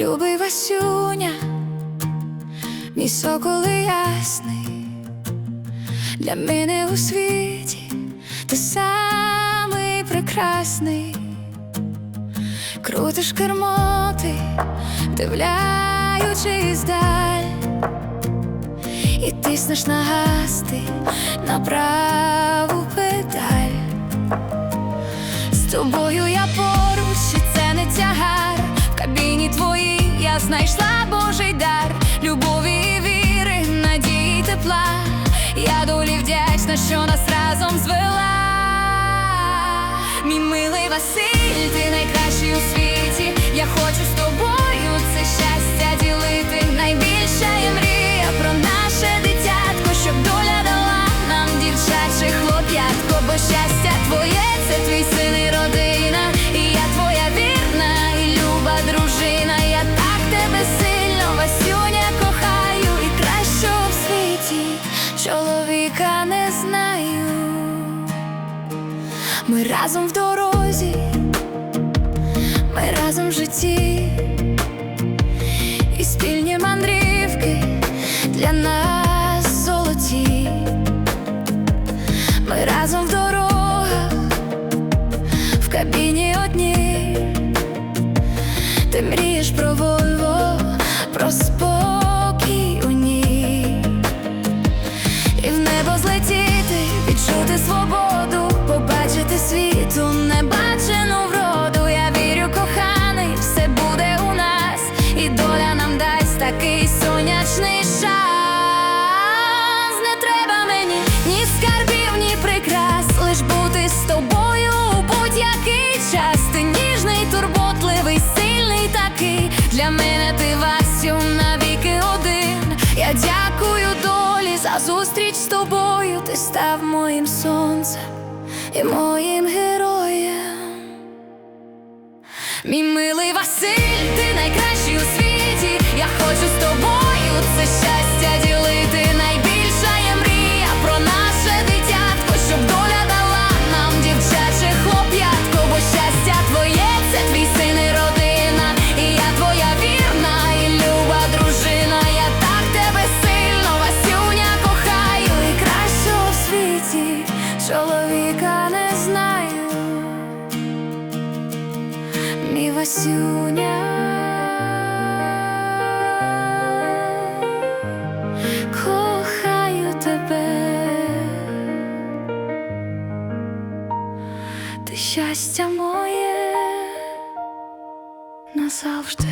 любий Васюня, мій соколи ясний, для мене у світі ти самий прекрасний, крутиш кермо ти, дивляючись даль, і тиснеш на газ ти на праву педаль. З тобою я поруч, знайшла Божий дар, любові віри, надії, тепла. Я долі вдячна, що нас разом звела. Мій милий Василь, ти найкращий у світі. Ми разом в дорозі, ми разом в житті, і спільні мандрівки для нас золоті. Ми разом в дорогах, в кабіні одній. Ти мрієш про Вольво, про спокій сонячний шанс. Не треба мені ні скарбів, ні прикрас, лиш бути з тобою у будь-який час. Ти ніжний, турботливий, сильний такий. Для мене ти Васю навіки один. Я дякую долі за зустріч з тобою. Ти став моїм сонцем і моїм героєм. Мій милий Василь, Васюня Кохаю тебе. Ти щастя моє назавжди